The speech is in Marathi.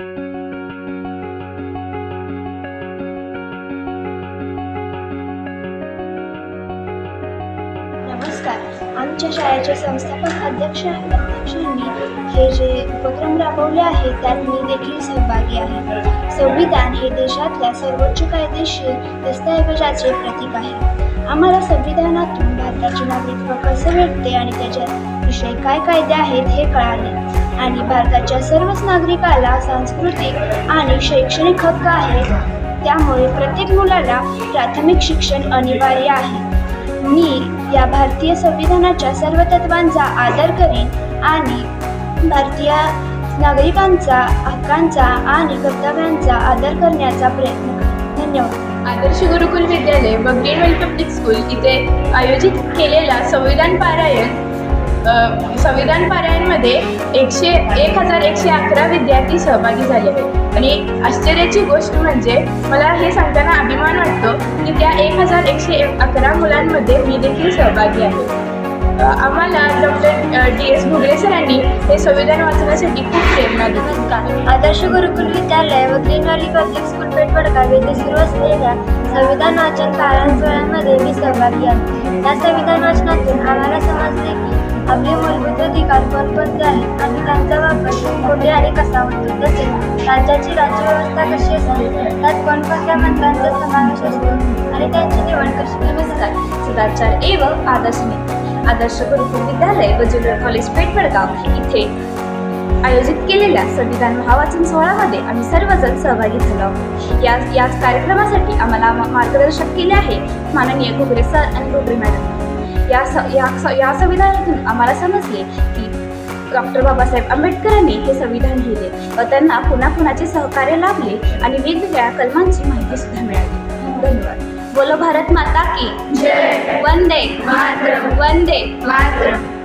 नमस्कार. आमच्या शाळेचे संस्थापक अध्यक्ष अध्यक्षांनी हे जे उपक्रम राबवले आहेत त्यात मी देखील सहभागी आहे. संविधान हे देशातल्या सर्वोच्च कायदेशीर दस्तऐवजाचे प्रतीक आहे. आम्हाला संविधानातून भारताचे नागरिकत्व कसे भेटते आणि त्याच्याविषयी काय कायदे आहेत हे कळाले. आणि भारताच्या सर्वच नागरिकाला सांस्कृतिक आणि शैक्षणिक हक्क आहेत. त्यामुळे प्रत्येक मुलाला प्राथमिक शिक्षण अनिवार्य आहे. मी या भारतीय संविधानाच्या सर्व तत्वांचा आदर करीन आणि भारतीय नागरिकांचा हक्कांचा आणि कर्तव्यांचा आदर करण्याचा प्रयत्न करेन. धन्यवाद. आदर्श गुरुकुल विद्यालय व ग्रीनवेल पब्लिक स्कूल इथे आयोजित केलेला संविधान पारायण संविधान पारायणमध्ये एकशे एक हजार एकशे अकरा विद्यार्थी सहभागी झाले. आहेत आणि आश्चर्याची गोष्ट म्हणजे मला हे सांगताना अभिमान वाटतो की त्या एक हजार एकशे अकरा मुलांमध्ये मी देखील सहभागी आहे. आम्हाला डॉक्टर डी एस भुगरे सरांनी हे संविधान वाचण्यासाठी खूप प्रेरणा दिली. आदर्श गुरुकुल विद्यालय व Green Valley Public School Peth Vadgaon येथे सुरू असलेल्या संविधान वाचन पारायणमध्ये मी सहभागी आहे. या संविधान वाचनातून आम्हाला समजले की आपले मूलभूत अधिकार कोणकोणते आहेत आणि त्यांचा वापर कुठे आणि कसा होतो तसेच राज्याची राज्यव्यवस्था कशी असते त्यात कोणकोणत्या मंत्र्यांचा समावेश असतो आणि त्यांची निवड कशी. नमस्कार. सदाचार एवं आदर्शने आदर्श गुरुकुल विद्यालय व ज्युनियर कॉलेज पेठ वडगाव इथे आयोजित केलेल्या संविधान महावाचन सोहळ्यामध्ये आम्ही सर्वजण सहभागी झालो. आहोत या याच कार्यक्रमासाठी आम्हाला मार्गदर्शन मार्गदर्शक केले आहे माननीय घुगरे सर आणि घुगरे मॅडम. या स या स- या संविधानातून आम्हाला समजले की डॉक्टर बाबासाहेब आंबेडकरांनी हे संविधान लिहिले व त्यांना पुन्हा कुणाचे सहकार्य लाभले आणि वेगवेगळ्या कलमांची माहिती सुद्धा मिळाली. धन्यवाद. बोलो भारत माता की। वंदे। वंदे। मात्र